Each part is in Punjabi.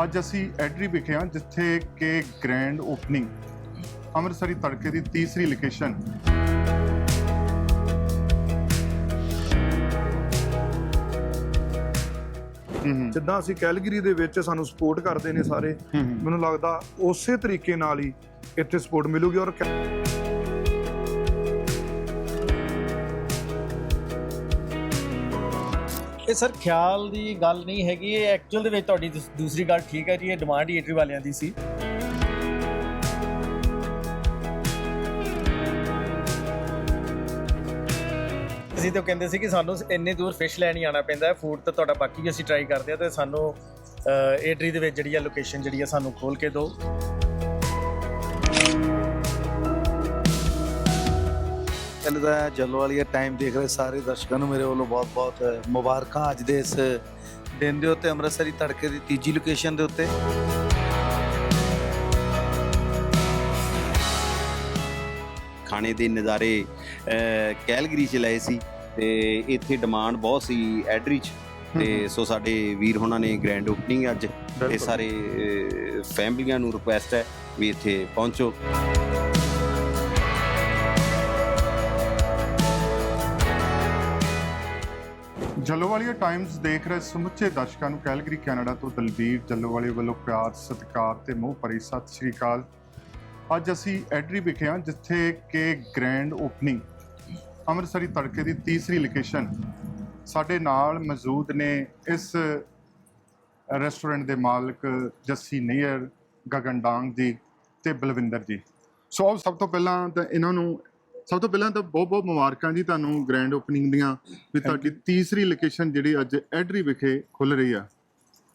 ਅੱਜ ਅਸੀਂ ਐਡਰੀ ਵਿਖੇ ਹਾਂ ਜਿੱਥੇ ਕਿ ਗ੍ਰੈਂਡ ਓਪਨਿੰਗ ਅੰਮ੍ਰਿਤਸਰੀ ਤੜਕੇ ਦੀ ਤੀਸਰੀ ਲੋਕੇਸ਼ਨ ਜਿੱਦਾਂ ਅਸੀਂ ਕੈਲਗਰੀ ਦੇ ਵਿੱਚ ਸਾਨੂੰ ਸਪੋਰਟ ਕਰਦੇ ਨੇ ਸਾਰੇ ਮੈਨੂੰ ਲੱਗਦਾ ਉਸੇ ਤਰੀਕੇ ਨਾਲ ਹੀ ਇੱਥੇ ਸਪੋਰਟ ਮਿਲੂਗੀ ਔਰ ਇਹ ਸਰ, ਖਿਆਲ ਦੀ ਗੱਲ ਨਹੀਂ ਹੈਗੀ, ਇਹ ਐਕਚੁਅਲ ਦੇ ਵਿੱਚ ਤੁਹਾਡੀ ਦੂਸ- ਦੂਸਰੀ ਗੱਲ ਠੀਕ ਹੈ ਜੀ, ਇਹ ਡਿਮਾਂਡ ਹੀ ਏਟਰੀ ਵਾਲਿਆਂ ਦੀ ਸੀ। ਅਸੀਂ ਤਾਂ ਕਹਿੰਦੇ ਸੀ ਕਿ ਸਾਨੂੰ ਇੰਨੇ ਦੂਰ ਫਿਸ਼ ਲੈਣ ਹੀ ਆਉਣਾ ਪੈਂਦਾ ਹੈ ਫੂਡ ਤਾਂ ਤੁਹਾਡਾ ਬਾਕੀ ਵੀ ਅਸੀਂ ਟਰਾਈ ਕਰਦੇ ਆ ਤੇ ਸਾਨੂੰ ਏਟਰੀ ਦੇ ਵਿੱਚ ਜਿਹੜੀ ਆ ਲੋਕੇਸ਼ਨ ਜਿਹੜੀ ਆ ਸਾਨੂੰ ਖੋਲ ਕੇ ਦਿਓ। ਪਹਿਲੇ ਤਾਂ ਜੱਲੋ ਵਾਲੀ ਟਾਈਮ ਦੇਖ ਰਹੇ ਸਾਰੇ ਦਰਸ਼ਕਾਂ ਨੂੰ ਮੇਰੇ ਵੱਲੋਂ ਬਹੁਤ-ਬਹੁਤ ਮੁਬਾਰਕਾਂ ਅੱਜ ਦੇ ਇਸ ਦਿਨ ਦੇ ਉੱਤੇ ਅੰਮ੍ਰਿਤਸਰੀ ਤੜਕੇ ਦੀ ਤੀਜੀ ਲੋਕੇਸ਼ਨ ਦੇ ਉੱਤੇ। ਖਾਣੇ ਦੇ ਨਜ਼ਾਰੇ ਕੈਲਗਰੀ ਚ ਲਏ ਸੀ ਤੇ ਇੱਥੇ ਡਿਮਾਂਡ ਬਹੁਤ ਸੀ ਐਡਰੀ ਚ। ਤੇ ਸੋ ਸਾਡੇ ਵੀਰ ਹੋਣਾ ਨੇ ਗ੍ਰੈਂਡ ਓਪਨਿੰਗ ਅੱਜ। ਤੇ। ਸਾਰੇ ਫੈਮਲੀਆਂ ਨੂੰ ਰਿਕੁਐਸਟ ਹੈ ਵੀ ਇੱਥੇ ਪਹੁੰਚੋ। ਜੱਲੋਵਾਲੀਆ ਟਾਈਮਜ਼ ਦੇਖ ਰਹੇ ਸਮੁੱਚੇ ਦਰਸ਼ਕਾਂ ਨੂੰ ਕੈਲਗਰੀ ਕੈਨੇਡਾ ਤੋਂ ਦਲਬੀਰ ਜੱਲੋਵਾਲੇ ਵੱਲੋਂ ਪਿਆਰ, ਸਤਿਕਾਰ ਤੇ ਮੋਹ ਭਰੀ ਸਤਿ ਸ਼੍ਰੀ ਅਕਾਲ। ਅੱਜ ਅਸੀਂ ਐਡਰੀ ਵਿਖੇ ਹਾਂ, ਜਿੱਥੇ ਕਿ ਗ੍ਰੈਂਡ ਓਪਨਿੰਗ, ਅੰਮ੍ਰਿਤਸਰੀ ਤੜਕੇ ਦੀ ਤੀਸਰੀ ਲੋਕੇਸ਼ਨ ਸਾਡੇ ਨਾਲ ਮੌਜੂਦ ਨੇ ਇਸ ਰੈਸਟੋਰੈਂਟ ਦੇ ਮਾਲਕ ਜੱਸੀ ਨਈਅਰ ਗਗਨ ਡਾਂਗ ਜੀ ਤੇ ਬਲਵਿੰਦਰ ਜੀ। ਸੋ ਸਭ ਤੋਂ ਪਹਿਲਾਂ ਤਾਂ ਇਹਨਾਂ ਨੂੰ ਸਭ ਤੋਂ ਪਹਿਲਾਂ ਤਾਂ ਬਹੁਤ ਬਹੁਤ ਮੁਬਾਰਕਾਂ ਜੀ ਤੁਹਾਨੂੰ ਗ੍ਰੈਂਡ ਓਪਨਿੰਗ ਦੀਆਂ ਵੀ ਤੁਹਾਡੀ ਤੀਸਰੀ ਲੋਕੇਸ਼ਨ ਜਿਹੜੀ ਅੱਜ ਐਡਰੀ ਵਿਖੇ ਖੁੱਲ ਰਹੀ ਆ।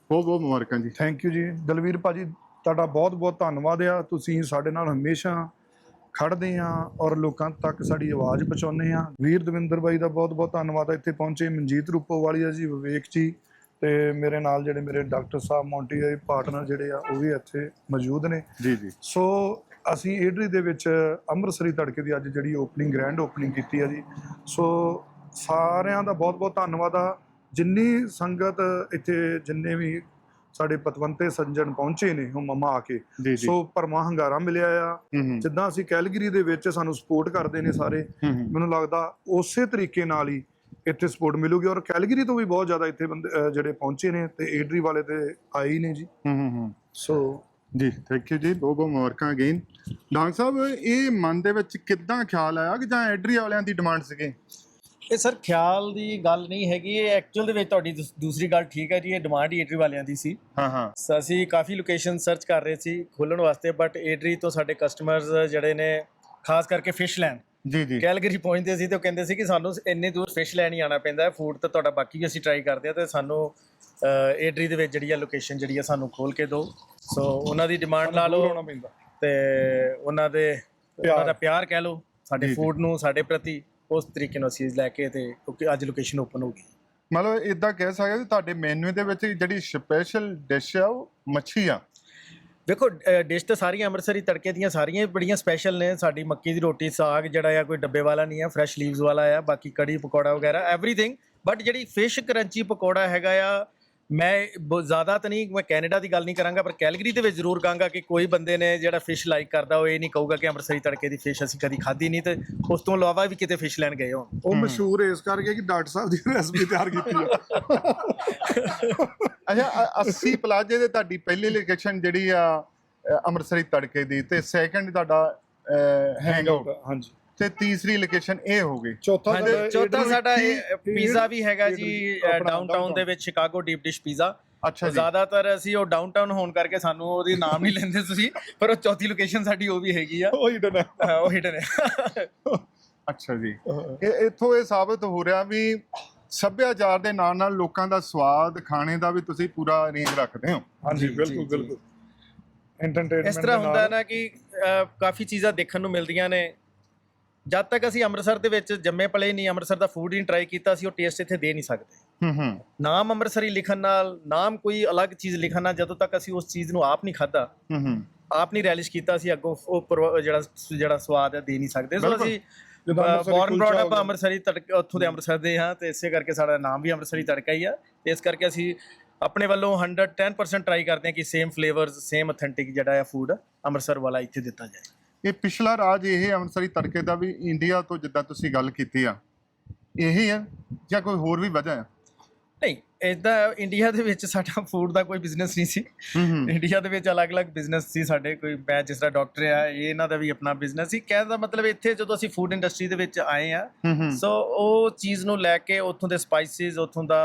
ਬਹੁਤ ਬਹੁਤ ਮੁਬਾਰਕਾਂ ਜੀ। ਥੈਂਕ ਯੂ ਜੀ। ਦਲਵੀਰ ਭਾਜੀ ਤੁਹਾਡਾ ਬਹੁਤ-ਬਹੁਤ ਧੰਨਵਾਦ ਆ। ਤੁਸੀਂ ਸਾਡੇ ਨਾਲ ਹਮੇਸ਼ਾ ਖੜਦੇ ਆ ਔਰ ਲੋਕਾਂ ਤੱਕ ਸਾਡੀ ਆਵਾਜ਼ ਪਹੁੰਚਾਉਂਦੇ ਆ। ਵੀਰ ਦਵਿੰਦਰ ਬਾਈ ਦਾ ਬਹੁਤ-ਬਹੁਤ ਧੰਨਵਾਦ ਆ। ਇੱਥੇ ਪਹੁੰਚੇ ਮਨਜੀਤ ਰੂਪੋ ਵਾਲੀਆ ਜੀ ਵਿਵੇਕ ਜੀ ਤੇ ਮੇਰੇ ਨਾਲ ਜਿਹੜੇ ਮੇਰੇ ਡਾਕਟਰ ਸਾਹਿਬ ਮੌਂਟੀ ਦੇ ਪਾਰਟਨਰ ਜਿਹੜੇ ਆ ਉਹ ਵੀ ਇੱਥੇ ਮੌਜੂਦ ਨੇ। ਜੀ ਜੀ। ਸੋ ਅਸੀਂ ਏਡਰੀ ਦੇ ਵਿੱਚ ਅੰਮ੍ਰਿਤਸਰੀ ਤੜਕੇ ਦੀ ਅੱਜ ਜਿਹੜੀ ਓਪਨਿੰਗ ਗ੍ਰੈਂਡ ਓਪਨਿੰਗ ਕੀਤੀ ਹੈ ਜੀ। ਸੋ ਸਾਰਿਆਂ ਦਾ ਬਹੁਤ-ਬਹੁਤ ਧੰਨਵਾਦ ਆ। ਜਿੰਨੀ ਸੰਗਤ ਇੱਥੇ ਜਿੰਨੇ ਵੀ ਸਾਡੇ ਪਤਵੰਤੇ ਸੱਜਣ ਪਹੁੰਚੇ ਨੇ ਉਹ ਮਮਾ ਆ ਕੇ। ਸੋ ਪਰਮਾ ਹੰਗਾਰਾ ਮਿਲਿਆ ਆ। ਜਿੱਦਾਂ ਅਸੀਂ ਕੈਲਗਰੀ ਦੇ ਵਿੱਚ ਸਾਨੂੰ ਸਪੋਰਟ ਕਰਦੇ ਨੇ ਸਾਰੇ ਮੈਨੂੰ ਲੱਗਦਾ ਉਸੇ ਤਰੀਕੇ ਨਾਲ ਹੀ ਇੱਥੇ ਸਪੋਰਟ ਮਿਲੂਗੀ। ਔਰ ਕੈਲਗਰੀ ਤੋਂ ਵੀ ਬਹੁਤ ਜ਼ਿਆਦਾ ਇੱਥੇ ਬੰਦੇ ਜਿਹੜੇ ਪਹੁੰਚੇ ਨੇ ਤੇ ਏਡਰੀ ਵਾਲੇ ਤੇ ਆਏ ਹੀ ਨੇ ਜੀ। ਹੂੰ ਹੂੰ। ਸੋ ਜੀ ਥੈਂਕ ਯੂ ਜੀ ਬਹੁਤ ਬਹੁਤ ਮੁਬਾਰਕਾਂ ਅਗੇਨ ਡਾਂਗ ਸਾਹਿਬ ਇਹ ਮਨ ਦੇ ਵਿੱਚ ਕਿੱਦਾਂ ਖਿਆਲ ਆਇਆ ਕਿ ਜਾਂ ਐਡਰੀ ਵਾਲਿਆਂ ਦੀ ਡਿਮਾਂਡ ਸੀਗੇ? ਇਹ ਸਰ ਖਿਆਲ ਦੀ ਗੱਲ ਨਹੀਂ ਹੈਗੀ ਇਹ ਐਕਚੁਅਲ ਦੇ ਵਿੱਚ ਤੁਹਾਡੀ ਦੂਸ- ਦੂਸਰੀ ਗੱਲ ਠੀਕ ਹੈ ਜੀ ਇਹ ਡਿਮਾਂਡ ਏਟਰੀ ਵਾਲਿਆਂ ਦੀ ਸੀ। ਹਾਂ ਹਾਂ। ਸ- ਅਸੀਂ ਕਾਫੀ ਲੋਕੇਸ਼ਨ ਸਰਚ ਕਰ ਰਹੇ ਸੀ ਖੋਲਣ ਵਾਸਤੇ ਬਟ ਏਟਰੀ ਤੋਂ ਸਾਡੇ ਕਸਟਮਰਸ ਜਿਹੜੇ ਨੇ ਖਾਸ ਕਰਕੇ ਫਿਸ਼ ਲੈਣ ਜੀ ਜੀ। ਕੈਲਗਰੀ ਪਹੁੰਚਦੇ ਸੀ ਤੇ ਉਹ ਕਹਿੰਦੇ ਸੀ ਕਿ ਸਾਨੂੰ ਇੰਨੇ ਦੂਰ ਫਿਸ਼ ਲੈਣ ਹੀ ਆਣਾ ਪੈਂਦਾ ਹੈ ਫੂਡ ਤਾਂ ਤੁਹਾਡਾ ਬਾਕੀ ਅਸੀਂ ਟਰਾਈ ਕਰਦੇ ਆ ਤੇ ਸਾਨੂੰ ਏਟਰੀ ਦੇ ਵਿੱਚ ਜਿਹੜੀ ਆ ਲੋਕੇਸ਼ਨ ਜਿਹੜੀ ਆ ਸਾਨੂੰ ਖੋਲ ਕੇ ਦਿਓ। ਸੋ ਉਹਨਾਂ ਦੀ ਡਿਮਾਂਡ ਲਾ ਲਓ ਤੇ ਉਹਨਾਂ ਦੇ ਉਹਨਾਂ ਦਾ ਪਿਆਰ ਕਹਿ ਲਓ ਸਾਡੇ। ਫੂਡ ਨੂੰ ਸਾਡੇ ਪ੍ਰਤੀ ਉਸ ਤਰੀਕੇ ਨਾਲ ਅਸੀਂ ਲੈ ਕੇ ਤੇ ਕਿਉਂਕਿ ਅੱਜ ਲੋਕੇਸ਼ਨ ਓਪਨ ਹੋ ਗਈ। ਮਤਲਬ ਇਦਾਂ ਕਹਿ ਸਕਦੇ ਤੁਹਾਡੇ ਮੈਨੂ ਦੇ ਵਿੱਚ ਜਿਹੜੀ ਸਪੈਸ਼ਲ ਡਿਸ਼ ਆ ਉਹ ਮੱਛੀ ਆ। ਵੇਖੋ ਡਿਸ਼ ਤਾਂ ਸਾਰੀਆਂ ਅੰਮ੍ਰਿਤਸਰੀ ਤੜਕੇ ਦੀਆਂ ਸਾਰੀਆਂ ਬੜੀਆਂ ਸਪੈਸ਼ਲ ਨੇ। ਸਾਡੀ ਮੱਕੀ ਦੀ ਰੋਟੀ ਸਾਗ ਜਿਹੜਾ ਆ ਕੋਈ ਡੱਬੇ ਵਾਲਾ ਨਹੀਂ ਆ ਫਰੈਸ਼ ਲੀਵਸ ਵਾਲਾ ਆ ਬਾਕੀ ਕੜੀ ਪਕੌੜਾ ਵਗੈਰਾ ਐਵਰੀਥਿੰਗ ਬਟ ਜਿਹੜੀ ਫਿਸ਼ ਕਰੰਚੀ ਪਕੌੜਾ ਹੈਗਾ ਆ ਮੈਂ ਬਹੁਤ ਜ਼ਿਆਦਾ ਤਾਂ ਨਹੀਂ ਮੈਂ ਕੈਨੇਡਾ ਦੀ ਗੱਲ ਨਹੀਂ ਕਰਾਂਗਾ ਪਰ ਕੈਲਗਰੀ ਦੇ ਵਿੱਚ ਜ਼ਰੂਰ ਕਹਾਂਗਾ ਕਿ ਕੋਈ ਬੰਦੇ ਨੇ ਜਿਹੜਾ ਫਿਸ਼ ਲਾਈਕ ਕਰਦਾ ਉਹ ਇਹ ਨਹੀਂ ਕਹੂਗਾ ਕਿ ਅੰਮ੍ਰਿਤਸਰੀ ਤੜਕੇ ਦੀ ਫਿਸ਼ ਅਸੀਂ ਕਦੀ ਖਾਧੀ ਨਹੀਂ ਤੇ ਉਸ ਤੋਂ ਇਲਾਵਾ ਵੀ ਕਿਤੇ ਫਿਸ਼ ਲੈਣ ਗਏ ਹੋਣ। ਉਹ ਮਸ਼ਹੂਰ ਇਸ ਕਰਕੇ ਕਿ ਡਾਕਟਰ ਸਾਹਿਬ ਦੀ ਰੈਸਪੀ ਤਿਆਰ ਕੀਤੀ ਆ। ਅੱਛਾ ਅ- 80 ਪਲਾਜੇ ਦੇ ਤੁਹਾਡੀ ਪਹਿਲੀ ਲੋਕੇਸ਼ਨ ਜਿਹੜੀ ਆ ਅੰਮ੍ਰਿਤਸਰੀ ਤੜਕੇ ਦੀ ਤੇ ਸੈਕੰਡ ਤੁਹਾਡਾ ਹੈਂਗਆਊਟ ਹਾਂਜੀ। ਤੇ ਤੀਸਰੀ ਲੋਕੇਸ਼ਨ ਇਹ ਹੋ ਗਈ। ਚੌਥਾ ਹਾਂਜੀ ਸਾਡਾ ਚੌਥਾ ਏਡਰੀ- ਸਾਡਾ ਏਡ- ਪੀਜ਼ਾ ਵੀ ਹੈਗਾ ਜੀ ਆਪਣਾ ਡਾਊਨਟਾਊਨ ਦੇ ਵਿੱਚ ਸ਼ਿਕਾਗੋ ਡੀਪ ਡਿਸ਼ ਪੀਜ਼ਾ ਅੱਛਾ ਜੀ। ਜ਼ਿਆਦਾਤਰ ਅਸੀਂ ਉਹ ਡਾਊਨਟਾਊਨ ਹੋਣ ਕਰਕੇ ਸਾਨੂੰ ਉਹਦੀ ਨਾਮ ਨਹੀਂ ਲੈਂਦੇ ਤੁਸੀਂ ਪਰ ਉਹ ਚੌਥੀ ਲੋਕੇਸ਼ਨ ਸਾਡੀ ਉਹ ਵੀ ਹੈਗੀ ਆ। ਉਹ ਹੀ ਡਨ ਹਾਂ, ਉਹ ਹਿਡਨ ਹੈ ਅੱਛਾ ਜੀ। ਇਹ ਇੱਥੋਂ ਇਹ ਸਾਬਤ ਹੋ ਰਿਹਾ ਵੀ ਸੱਭਿਆਚਾਰ ਦੇ ਨਾਲ ਨਾਲ ਲੋਕਾਂ ਦਾ ਸਵਾਦ ਖਾਣੇ ਦਾ ਵੀ ਤੁਸੀਂ ਪੂਰਾ ਰੇਂਜ ਰੱਖਦੇ ਹੋ। ਹਾਂਜੀ ਬਿਲਕੁਲ ਬਿਲਕੁਲ। ਐਂਟਰਟੇਨਮੈਂਟ ਇਸ ਤਰ੍ਹਾਂ ਹੁੰਦਾ ਹੈ ਨਾ ਕਿ ਅਹ, ਕਾਫੀ ਚੀਜ਼ਾਂ ਦੇਖਣ ਨੂੰ ਮਿਲਦੀਆਂ ਨੇ। ਜਦ ਤੱਕ ਅਸੀਂ ਅੰਮ੍ਰਿਤਸਰ ਦੇ ਵਿੱਚ ਜੰਮੇ ਪਲੇ ਨਹੀਂ ਅੰਮ੍ਰਿਤਸਰ ਦਾ ਫੂਡ ਨਹੀਂ ਟਰਾਈ ਕੀਤਾ ਸੀ ਉਹ ਟੇਸਟ ਇੱਥੇ ਦੇ ਨਹੀਂ ਸਕਦੇ। ਹੂੰ ਹੂੰ। ਨਾਮ ਅੰਮ੍ਰਿਤਸਰੀ ਲਿਖਣ ਨਾਲ ਨਾਮ ਕੋਈ ਅਲੱਗ ਚੀਜ਼ ਲਿਖਣ ਨਾਲ ਜਦੋਂ ਤੱਕ ਅਸੀਂ ਉਸ ਚੀਜ਼ ਨੂੰ ਆਪ ਨਹੀਂ ਖਾਧਾ ਹੂੰ ਹੂੰ। ਆਪ ਨਹੀਂ ਰੈਲਿਸ਼ ਕੀਤਾ ਸੀ ਅੱਗੋਂ ਉਹ ਜਿਹੜਾ ਜਿਹੜਾ ਸਵਾਦ ਹੈ ਦੇ ਨਹੀਂ ਸਕਦੇ। ਸੋ ਬਿਲਕੁਲ। ਅਸੀਂ ਜਿੱਦਾਂ ਅੰਮ੍ਰਿਤਸਰੀ ਬੌਰਨ ਕੁਲਚਾ ਅਪ। ਅੰਮ੍ਰਿਤਸਰੀ ਤੜਕੇ ਉੱਥੋਂ ਦੇ ਅੰਮ੍ਰਿਤਸਰ ਦੇ ਹਾਂ ਤੇ ਇਸੇ ਕਰਕੇ ਸਾਡਾ ਨਾਮ ਵੀ ਅੰਮ੍ਰਿਤਸਰੀ ਤੜਕਾ ਹੀ ਆ। ਤੇ ਇਸ ਕਰਕੇ ਅਸੀਂ ਆਪਣੇ ਵੱਲੋਂ 110% ਟਰਾਈ ਕਰਦੇ ਹਾਂ ਕਿ ਸੇਮ ਫਲੇਵਰਸ ਸੇਮ ਅਥੈਂਟਿਕ ਜਿਹੜਾ ਆ ਫੂਡ ਅੰਮ੍ਰਿਤਸਰ ਵਾਲਾ ਇੱਥੇ ਦਿੱਤਾ ਜਾਏ। ਇਹ ਪਿਛਲਾ ਰਾਜ ਇਹ ਅੰਮ੍ਰਿਤਸਰੀ ਤੜਕੇ ਦਾ ਵੀ ਇੰਡੀਆ ਤੋਂ ਜਿੱਦਾਂ ਤੁਸੀਂ ਗੱਲ ਕੀਤੀ ਆ ਇਹੀ ਆ ਜਾਂ ਕੋਈ ਹੋਰ ਵੀ ਵਜ੍ਹਾ ਆ? ਨਹੀਂ ਇਦਾਂ ਇੰਡੀਆ ਦੇ ਵਿੱਚ ਸਾਡਾ ਫੂਡ ਦਾ ਕੋਈ ਬਿਜ਼ਨਸ ਨਹੀਂ ਸੀ। ਹੂੰ ਹੂੰ। ਇੰਡੀਆ ਦੇ ਵਿੱਚ ਅਲੱਗ-ਅਲੱਗ ਬਿਜ਼ਨਸ ਸੀ ਸਾਡੇ ਕੋਈ ਮੈਂ ਜਿਸ ਤਰ੍ਹਾਂ ਡਾਕਟਰ ਆ ਇਹ ਇਹਨਾਂ ਦਾ ਵੀ ਆਪਣਾ ਬਿਜ਼ਨਸ ਸੀ। ਕਹਿਣ ਦਾ ਮਤਲਬ ਇੱਥੇ ਜਦੋਂ ਅਸੀਂ ਫੂਡ ਇੰਡਸਟਰੀ ਦੇ ਵਿੱਚ ਆਏ ਆ ਹੂੰ ਹੂੰ। ਸੋ ਉਹ ਚੀਜ਼ ਨੂੰ ਲੈ ਕੇ ਉੱਥੋਂ ਦੇ ਸਪਾਈਸਿਸ ਉੱਥੋਂ ਦਾ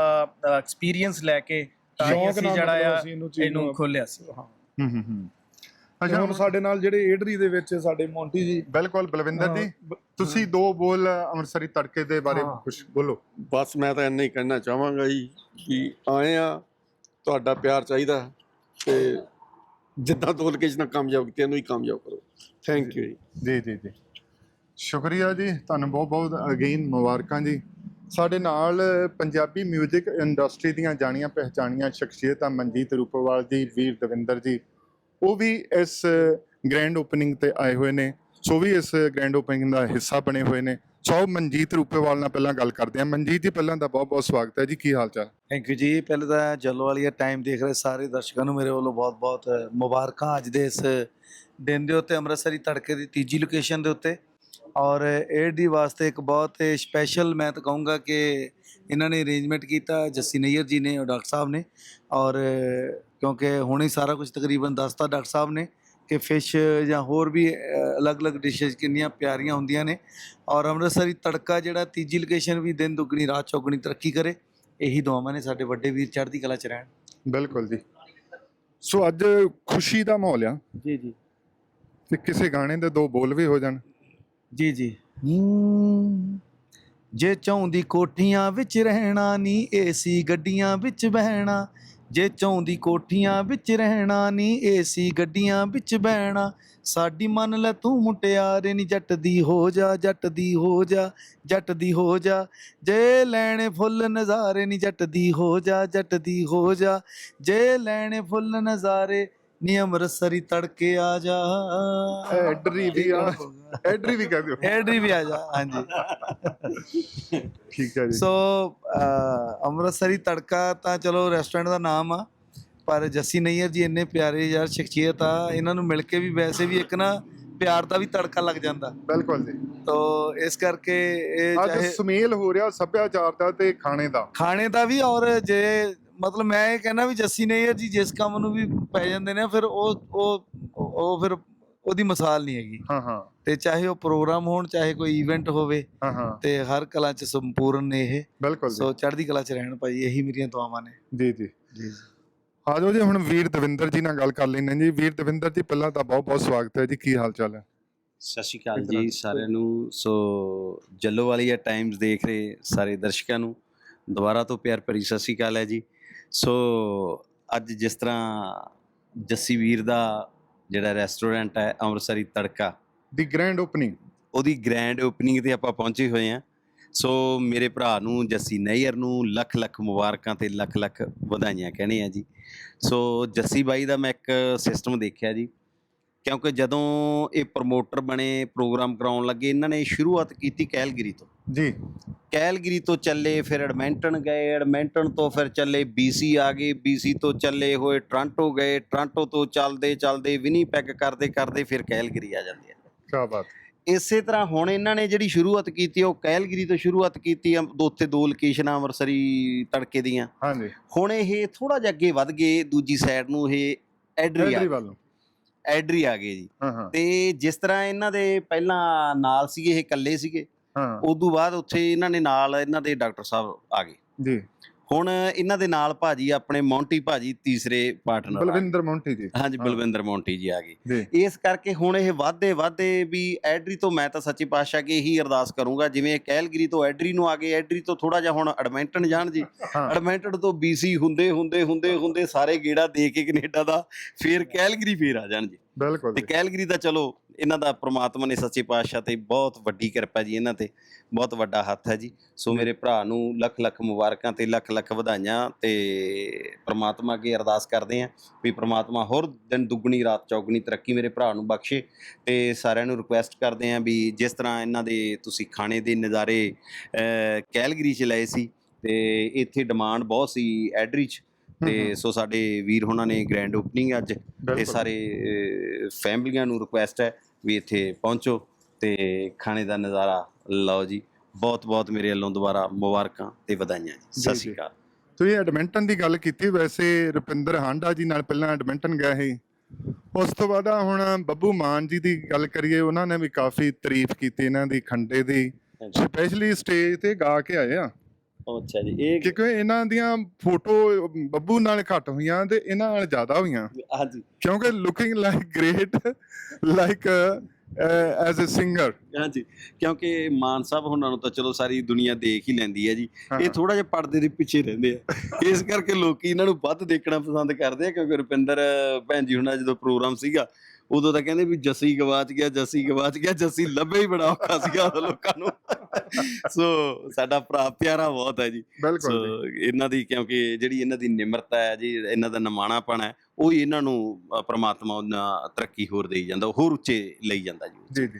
ਐਕਸਪੀਰੀਅੰਸ ਲੈ ਕੇ ਤਾਂ ਹੀ ਅਸੀਂ ਜਿਹੜਾ ਆ ਇਹਨੂੰ ਖੋਲਿਆ ਸੀ। ਹਾਂ। ਹੂੰ ਹੂੰ ਹੂੰ। ਤੇ ਅੱਛਾ। ਹੁਣ ਸਾਡੇ ਨਾਲ ਜਿਹੜੇ ਏਡਰੀ ਦੇ ਵਿੱਚ ਸਾਡੇ ਮੌਂਟੀ ਜੀ। ਬਿਲਕੁਲ ਬਲਵਿੰਦਰ ਜੀ ਤੁਸੀਂ ਦੋ ਬੋਲ ਅੰਮ੍ਰਿਤਸਰੀ ਤੜਕੇ ਦੇ ਬਾਰੇ। ਕੁਝ ਬੋਲੋ। ਬਸ ਮੈਂ ਤਾਂ ਇੰਨਾ ਹੀ ਕਹਿਣਾ ਚਾਹਾਂਗਾ ਜੀ ਕਿ ਆਏ ਆ ਤੁਹਾਡਾ ਪਿਆਰ ਚਾਹੀਦਾ ਤੇ ਜਿੱਦਾਂ ਦੋ ਲੋਕੇਸ਼ਨਾਂ ਕਾਮਯਾਬ ਕੀਤੀਆਂ ਇਹਨੂੰ ਹੀ ਕਾਮਯਾਬ ਕਰੋ। ਥੈਂਕ ਯੂ ਜੀ। ਜੀ ਜੀ ਜੀ। ਸ਼ੁਕਰੀਆ ਜੀ ਤੁਹਾਨੂੰ ਬਹੁਤ ਬਹੁਤ ਅਗੇਨ ਮੁਬਾਰਕਾਂ ਜੀ। ਸਾਡੇ ਨਾਲ ਪੰਜਾਬੀ 뮤직 ਇੰਡਸਟਰੀ ਦੀਆਂ ਜਾਣੀਆਂ ਪਹਿਚਾਣੀਆਂ ਸ਼ਖਸੀਅਤਾਂ ਮਨਜੀਤ ਰੂਪਵਾਲ ਜੀ ਵੀਰ ਦਵਿੰਦਰ ਜੀ ਉਹ ਵੀ ਇਸ ਗ੍ਰੈਂਡ ਓਪਨਿੰਗ ਤੇ ਆਏ ਹੋਏ ਨੇ। ਸੋ ਵੀ ਇਸ ਗ੍ਰੈਂਡ ਓਪਨਿੰਗ ਦਾ ਹਿੱਸਾ ਬਣੇ ਹੋਏ ਨੇ। ਸੋ ਮਨਜੀਤ ਰੂਪੇਵਾਲ ਨਾਲ ਪਹਿਲਾਂ ਗੱਲ ਕਰਦੇ ਹਾਂ। ਮਨਜੀਤ ਜੀ, ਪਹਿਲਾਂ ਦਾ ਬਹੁਤ ਬਹੁਤ ਸਵਾਗਤ ਹੈ ਜੀ। ਕੀ ਹਾਲ ਚਾਲ? ਥੈਂਕ ਯੂ ਜੀ। ਪਹਿਲਾਂ ਤਾਂ ਜੱਲੋ ਵਾਲੀਆ ਟਾਈਮ ਦੇਖ ਰਹੇ ਸਾਰੇ ਦਰਸ਼ਕਾਂ ਨੂੰ। ਮੇਰੇ ਵੱਲੋਂ ਬਹੁਤ-ਬਹੁਤ ਮੁਬਾਰਕਾਂ ਅੱਜ ਦੇ ਇਸ ਦਿਨ ਦੇ ਉੱਤੇ, ਅੰਮ੍ਰਿਤਸਰੀ ਤੜਕੇ ਦੀ ਤੀਜੀ ਲੋਕੇਸ਼ਨ ਦੇ ਉੱਤੇ। ਔਰ ਏਡੀ ਵਾਸਤੇ ਇੱਕ ਬਹੁਤ ਸਪੈਸ਼ਲ ਮੈਂ ਤਾਂ ਕਹੂੰਗਾ ਕਿ ਇਹਨਾਂ ਨੇ ਅਰੇਂਜਮੈਂਟ ਕੀਤਾ। ਜੱਸੀ ਨਈਅਰ ਜੀ ਨੇ, ਔਰ ਡਾਕਟਰ ਸਾਹਿਬ ਨੇ। ਔਰ ਕਿਉਂਕਿ ਹੁਣੇ ਸਾਰਾ ਕੁਝ ਤਕਰੀਬਨ ਦੱਸਤਾ ਡਾਕਟਰ ਸਾਹਿਬ ਨੇ ਕਿ ਫਿਸ਼ ਜਾਂ ਹੋਰ ਵੀ ਅਲੱਗ-ਅਲੱਗ ਡਿਸ਼ਸ ਕਿੰਨੀਆਂ ਪਿਆਰੀਆਂ ਹੁੰਦੀਆਂ ਨੇ ਔਰ ਅੰਮ੍ਰਿਤਸਰੀ ਤੜਕਾ ਜਿਹੜਾ ਤੀਜੀ ਲੋਕੇਸ਼ਨ ਵੀ ਦਿਨ ਦੁੱਗਣੀ ਰਾਤ ਚੌਗਣੀ ਤਰੱਕੀ ਕਰੇ ਇਹੀ ਦੁਆਵਾਂ ਨੇ ਸਾਡੇ ਵੱਡੇ ਵੀਰ ਚੜ੍ਹਦੀ ਕਲਾ ਚ ਰਹਿਣ। ਬਿਲਕੁਲ ਜੀ। ਸੋ ਅੱਜ ਖੁਸ਼ੀ ਦਾ ਮਾਹੌਲ ਆ। ਜੀ ਜੀ। ਤੇ ਕਿਸੇ ਗਾਣੇ ਦੇ ਦੋ ਬੋਲ ਵੀ ਹੋ ਜਾਣ। ਜੀ ਜੀ। ਜੇ ਚਾਹੁੰਦੀ ਕੋਠੀਆਂ ਵਿੱਚ ਰਹਿਣਾ ਨੀ ਏਸੀ ਗੱਡੀਆਂ ਵਿੱਚ ਬਹਿਣਾ ਜੇ ਚਾਹੁੰਦੀ ਕੋਠੀਆਂ ਵਿੱਚ ਰਹਿਣਾ ਨੀ ਏਸੀ ਗੱਡੀਆਂ ਵਿੱਚ ਬਹਿਣਾ। ਸਾਡੀ ਮੰਨ ਲੈ ਤੂੰ ਮੁਟਿਆਰੇ ਨਹੀਂ ਜੱਟ ਦੀ ਹੋ ਜਾ ਜੱਟ ਦੀ ਹੋ ਜਾ ਜੱਟ ਦੀ ਹੋ ਜਾ। ਜੇ ਲੈਣੇ ਫੁੱਲ, ਨਜ਼ਾਰੇ ਨਹੀਂ ਜੱਟ ਦੀ ਹੋ ਜਾ ਜੱਟ ਦੀ ਹੋ ਜਾ। ਜੇ ਲੈਣੇ ਫੁੱਲ, ਨਜ਼ਾਰੇ ਨੀ ਅੰਮ੍ਰਿਤਸਰੀ ਤੜਕੇ ਆ ਜਾ। ਐਡਰੀ ਵੀ ਆ ਐਡਰੀ ਵੀ ਕਹਿ ਦਿਓ। ਐਡਰੀ ਵੀ ਆ ਜਾ ਹਾਂਜੀ। ਠੀਕ ਹੈ ਜੀ। ਸੋ ਅੰਮ੍ਰਿਤਸਰੀ ਤੜਕਾ ਤਾਂ ਚਲੋ ਰੈਸਟੋਰੈਂਟ ਦਾ ਨਾਮ ਆ ਪਰ ਜੱਸੀ ਨਈਅਰ ਜੀ ਇੰਨੇ ਪਿਆਰੇ ਯਾਰ ਸ਼ਖਸੀਅਤ ਆ ਇਹਨਾਂ ਨੂੰ ਮਿਲ ਕੇ ਵੀ ਵੈਸੇ ਵੀ ਇੱਕ ਨਾ ਪਿਆਰ ਦਾ ਵੀ ਤੜਕਾ ਲੱਗ ਜਾਂਦਾ। ਬਿਲਕੁਲ ਜੀ। ਤੋ ਇਸ ਕਰਕੇ ਇਹ ਅੱਜ ਚਾਹੇ ਸੁਮੇਲ ਹੋ ਰਿਹਾ ਸੱਭਿਆਚਾਰ ਦਾ ਤੇ ਖਾਣੇ ਦਾ। ਖਾਣੇ ਦਾ ਵੀ ਔਰ ਜੇ ਮਤਲਬ ਮੈਂ ਇਹ ਕਹਿੰਦਾ ਵੀ ਜੱਸੀ ਨਈਅਰ ਜੀ ਜਿਸ ਕੰਮ ਨੂੰ ਵੀ ਪੈ ਜਾਂਦੇ ਨੇ ਫਿਰ ਉਹ ਉਹ ਉਹ ਫਿਰ ਉਹਦੀ ਮਿਸਾਲ ਨਹੀਂ ਹੈਗੀ। ਹਾਂ ਹਾਂ। ਤੇ ਚਾਹੇ ਉਹ ਪ੍ਰੋਗਰਾਮ ਹੋਣ ਚਾਹੇ ਕੋਈ ਇਵੈਂਟ ਹੋਵੇ ਹਾਂ ਹਾਂ। ਤੇ ਹਰ ਕਲਾ ਚ ਸੰਪੂਰਨ ਨੇ ਇਹ। ਬਿਲਕੁਲ ਜੀ। ਸੋ ਚੜ੍ਹਦੀ ਕਲਾ ਚ ਰਹਿਣ ਭਾਈ ਇਹੀ ਮੇਰੀਆਂ ਦੁਆਵਾਂ ਨੇ। ਜੀ ਜੀ। ਜੀ। ਆ ਜਾਓ ਜੀ ਹੁਣ ਵੀਰ ਦਵਿੰਦਰ ਜੀ ਨਾਲ ਗੱਲ ਕਰ ਲੈਂਦੇ ਜੀ। ਵੀਰ ਦਵਿੰਦਰ ਜੀ ਪਹਿਲਾਂ ਤਾਂ ਬਹੁਤ ਬਹੁਤ ਸਵਾਗਤ ਹੈ ਜੀ। ਕੀ ਹਾਲ ਚਾਲ ਹੈ? ਸਤਿ ਸ਼੍ਰੀ ਅਕਾਲ ਜੀ ਸਾਰਿਆਂ ਨੂੰ। ਸੋ ਜੱਲੋ ਵਾਲੀਆ ਟਾਈਮਸ ਦੇਖ ਰਹੇ ਸਾਰੇ ਦਰਸ਼ਕਾਂ ਨੂੰ। ਦੁਬਾਰਾ ਤੋਂ ਪਿਆਰ ਭਰੀ ਸਤਿ ਸ਼੍ਰੀ ਅਕਾਲ ਹੈ ਜੀ। ਸੋ ਅੱਜ ਜਿਸ ਤਰ੍ਹਾਂ ਜੱਸੀ ਵੀਰ ਦਾ ਜਿਹੜਾ ਰੈਸਟੋਰੈਂਟ ਹੈ ਅੰਮ੍ਰਿਤਸਰੀ ਤੜਕਾ। ਦੀ ਗ੍ਰੈਂਡ ਓਪਨਿੰਗ ਉਹਦੀ ਗ੍ਰੈਂਡ ਓਪਨਿੰਗ ਤੇ ਆਪਾਂ ਪਹੁੰਚੇ ਹੋਏ ਹਾਂ। ਸੋ ਮੇਰੇ ਭਰਾ ਨੂੰ ਜੱਸੀ ਨਈਅਰ ਨੂੰ ਲੱਖ ਲੱਖ ਮੁਬਾਰਕਾਂ ਤੇ ਲੱਖ ਲੱਖ ਵਧਾਈਆਂ ਕਹਿਣੇ ਆ ਜੀ। ਸੋ ਜੱਸੀ ਬਾਈ ਦਾ ਮੈਂ ਇੱਕ ਸਿਸਟਮ ਦੇਖਿਆ ਜੀ। ਕਿਉਂਕਿ ਜਦੋਂ ਇਹ ਪ੍ਰਮੋਟਰ ਬਣੇ ਪ੍ਰੋਗਰਾਮ ਕਰਾਉਣ ਲੱਗੇ ਇਹਨਾਂ ਨੇ ਸ਼ੁਰੂਆਤ ਕੀਤੀ ਕੈਲਗਰੀ ਤੋਂ। ਜੀ। ਕੈਲਗਰੀ ਤੋਂ ਚੱਲੇ ਫਿਰ ਐਡਮਿੰਟਨ ਗਏ ਐਡਮਿੰਟਨ ਤੋਂ ਫਿਰ ਚੱਲੇ BC ਆ ਗਏ BC ਤੋਂ ਚੱਲੇ ਹੋਏ ਟ੍ਰਾਂਟੋ ਗਏ ਟ੍ਰਾਂਟੋ ਤੋਂ ਚੱਲਦੇ ਚੱਲਦੇ ਵਿਨੀਪੈਗ ਕਰਦੇ ਕਰਦੇ ਫਿਰ ਕੈਲਗਰੀ ਆ ਜਾਂਦੇ ਆ ਕੀ ਬਾਤ ਇਸੇ ਤਰ੍ਹਾਂ ਹੁਣ ਇਹਨਾਂ ਨੇ ਜਿਹੜੀ ਸ਼ੁਰੂਆਤ ਕੀਤੀ ਉਹ ਕੈਲਗਰੀ ਤੋਂ ਸ਼ੁਰੂਆਤ ਕੀਤੀ ਦੋ ਉੱਥੇ ਦੋ ਲੋਕੇਸ਼ਨਾਂ ਅੰਮ੍ਰਿਤਸਰੀ ਤੜਕੇ ਦੀਆਂ। ਹਾਂਜੀ। ਹੁਣ ਇਹ ਥੋੜਾ ਜਿਹਾ ਅੱਗੇ ਵੱਧ ਗਏ ਦੂਜੀ ਸਾਈਡ ਨੂੰ ਇਹ ਐਡਰੀ ਐਡਰੀ ਆ ਵੱਲ ਐਡਰੀ ਆ ਗਏ ਜੀ। ਹਾਂ ਹਾਂ। ਤੇ ਜਿਸ ਤਰ੍ਹਾਂ ਇਹਨਾਂ ਦੇ ਪਹਿਲਾਂ ਨਾਲ ਸੀਗੇ ਇਹ ਇਕੱਲੇ ਸੀਗੇ ਹਾਂ। ਉਦੋਂ ਬਾਅਦ ਉੱਥੇ ਇਹਨਾਂ ਨੇ ਨਾਲ ਇਹਨਾਂ ਦੇ ਡਾਕਟਰ ਸਾਹਿਬ ਆ ਗਏ। ਜੀ। ਹੁਣ ਇਹਨਾਂ ਦੇ ਨਾਲ ਭਾਜੀ ਆਪਣੇ ਮੌਂਟੀ ਭਾਜੀ ਤੀਸਰੇ ਪਾਰਟਨਰ ਬਲਵਿੰਦਰ ਮੌਂਟੀ ਜੀ। ਹਾਂਜੀ। ਬਲਵਿੰਦਰ ਮੌਂਟੀ ਜੀ ਆ ਗਏ। ਇਸ ਕਰਕੇ ਹੁਣ ਇਹ ਵਾਧੇ ਵਾਧੇ ਵੀ ਐਡਰੀ ਤੋਂ ਮੈਂ ਤਾਂ ਸੱਚੀ ਪਾਤਸ਼ਾਹ ਕਿ ਇਹੀ ਅਰਦਾਸ ਕਰੂੰਗਾ ਜਿਵੇਂ ਕੈਲਗਰੀ ਤੋਂ ਐਡਰੀ ਨੂੰ ਆ ਗਏ ਐਡਰੀ ਤੋਂ ਥੋੜਾ ਜਿਹਾ ਹੁਣ ਐਡਮਿੰਟਨ ਜਾਣ ਜੀ। ਐਡਮਿੰਟਨ ਤੋਂ BC ਹੁੰਦੇ ਹੁੰਦੇ ਹੁੰਦੇ ਹੁੰਦੇ ਸਾਰੇ ਗੇੜਾ ਦੇ ਕੇ ਕੈਨੇਡਾ ਦਾ ਫੇਰ ਕੈਲਗਰੀ ਫੇਰ ਆ ਜਾਣ ਜੀ। ਬਿਲਕੁਲ ਤੇ ਕੈਲਗਰੀ ਦਾ ਚਲੋ ਇਹਨਾਂ ਦਾ ਪ੍ਰਮਾਤਮਾ ਨੇ ਸੱਚੇ ਪਾਤਸ਼ਾਹ ਤੇ ਬਹੁਤ ਵੱਡੀ ਕਿਰਪਾ ਜੀ ਇਹਨਾਂ ਤੇ ਬਹੁਤ ਵੱਡਾ ਹੱਥ ਹੈ ਜੀ। ਸੋ ਮੇਰੇ ਭਰਾ ਨੂੰ ਲੱਖ ਲੱਖ ਮੁਬਾਰਕਾਂ ਤੇ ਲੱਖ ਲੱਖ ਵਧਾਈਆਂ ਤੇ ਪ੍ਰਮਾਤਮਾ ਅੱਗੇ ਅਰਦਾਸ ਕਰਦੇ ਆਂ ਵੀ ਪ੍ਰਮਾਤਮਾ ਹੋਰ ਦਿਨ ਦੁੱਗਣੀ ਰਾਤ ਚੌਗਣੀ ਤਰੱਕੀ ਮੇਰੇ ਭਰਾ ਨੂੰ ਬਖਸ਼ੇ ਤੇ ਸਾਰਿਆਂ ਨੂੰ ਰਿਕੁਐਸਟ ਕਰਦੇ ਆਂ ਵੀ ਜਿਸ ਤਰ੍ਹਾਂ ਇਹਨਾਂ ਦੇ ਤੁਸੀਂ ਖਾਣੇ ਦੇ ਨਜ਼ਾਰੇ ਅਹ, ਕੈਲਗਰੀ ਚ ਲਏ ਸੀ ਤੇ ਇੱਥੇ ਡਿਮਾਂਡ ਬਹੁਤ ਸੀ ਐਡਰੀ ਚ ਤੇ ਸੋ ਸਾਡੇ ਵੀਰ ਹੁਣਾਂ ਨੇ ਗ੍ਰੈਂਡ ਓਪਨਿੰਗ ਅੱਜ। ਤੇ ਸਾਰੇ ਫੈਮਲੀਆਂ ਨੂੰ ਰਿਕੁਐਸਟ ਹੈ ਵੀ ਇੱਥੇ ਪਹੁੰਚੋ ਤੇ ਖਾਣੇ ਦਾ ਨਜ਼ਾਰਾ ਲਓ ਜੀ। ਬਹੁਤ ਬਹੁਤ ਮੇਰੇ ਵੱਲੋਂ ਦੁਬਾਰਾ ਮੁਬਾਰਕਾਂ ਤੇ ਵਧਾਈਆਂ ਜੀ। ਸਤਿ। ਸ਼੍ਰੀ ਅਕਾਲ। ਤੁਸੀਂ ਐਡਮਿੰਟਨ ਦੀ ਗੱਲ ਕੀਤੀ ਵੈਸੇ ਰੁਪਿੰਦਰ ਹਾਂਡਾ ਜੀ ਨਾਲ ਪਹਿਲਾਂ ਐਡਮਿੰਟਨ ਗਏ ਸੀ। ਉਸ ਤੋਂ ਬਾਅਦ ਹੁਣ ਬੱਬੂ ਮਾਨ ਜੀ ਦੀ ਗੱਲ ਕਰੀਏ ਉਹਨਾਂ ਨੇ ਵੀ ਕਾਫੀ ਤਾਰੀਫ ਕੀਤੀ ਇਹਨਾਂ ਦੀ ਖੰਡੇ ਦੀ। ਸਪੈਸ਼ਲੀ ਸਟੇਜ ਤੇ ਗਾ ਕੇ ਆਏ ਆ। ਅੱਛਾ ਜੀ ਇਹ ਕਿਉਂਕਿ ਇਹਨਾਂ ਦੀਆਂ ਫੋਟੋ ਬੱਬੂ ਨਾਲ ਘੱਟ ਹੋਈਆਂ ਤੇ ਇਹਨਾਂ ਨਾਲ ਜ਼ਿਆਦਾ ਹੋਈਆਂ। ਹਾਂਜੀ। ਕਿਉਂਕਿ looking like great like as a singer ਹਾਂਜੀ ਕਿਉਂਕਿ ਮਾਨ ਸਾਹਿਬ ਹੁਣਾਂ ਨੂੰ ਤਾਂ ਚਲੋ ਸਾਰੀ ਦੁਨੀਆ ਦੇਖ ਹੀ ਲੈਂਦੀ ਹੈ ਜੀ। ਇਹ ਥੋੜਾ ਜਿਹਾ ਪਰਦੇ ਦੇ ਪਿੱਛੇ ਰਹਿੰਦੇ ਆ। ਇਸ ਕਰਕੇ ਲੋਕੀ ਇਹਨਾਂ ਨੂੰ ਵੱਧ ਦੇਖਣਾ ਪਸੰਦ ਕਰਦੇ ਆ ਕਿਉਂਕਿ ਰੁਪਿੰਦਰ ਭੈਣ ਜੀ ਹੁਣਾਂ ਜਦੋਂ ਪ੍ਰੋਗਰਾਮ ਸੀਗਾ ਉਦੋਂ ਤਾਂ ਕਹਿੰਦੇ ਵੀ ਜੱਸੀ ਗਵਾਚ ਗਿਆ ਜੱਸੀ ਗਵਾਚ ਗਿਆ ਜੱਸੀ ਲੱਭੇ ਹੀ ਬੜਾ ਔਖਾ ਸੀਗਾ ਲੋਕਾਂ ਨੂੰ। ਸੋ ਸਾਡਾ ਭਰਾ ਪਿਆਰਾ ਬਹੁਤ ਹੈ ਜੀ। ਸੋ ਇਹਨਾਂ ਦੀ ਕਿਉਂਕਿ ਜਿਹੜੀ ਇਹਨਾਂ ਦੀ ਨਿਮਰਤਾ ਹੈ ਜੀ ਇਹਨਾਂ ਦਾ ਨਿਮਾਣਾਪਣ ਹੈ ਉਹ ਹੀ ਇਹਨਾਂ ਨੂੰ ਪ੍ਰਮਾਤਮਾ ਉਹਨਾਂ ਤਰੱਕੀ ਹੋਰ ਦੇਈ ਜਾਂਦਾ ਹੋਰ ਉੱਚੇ ਲਈ ਜਾਂਦਾ ਜੀ। ਜੀ ਜੀ।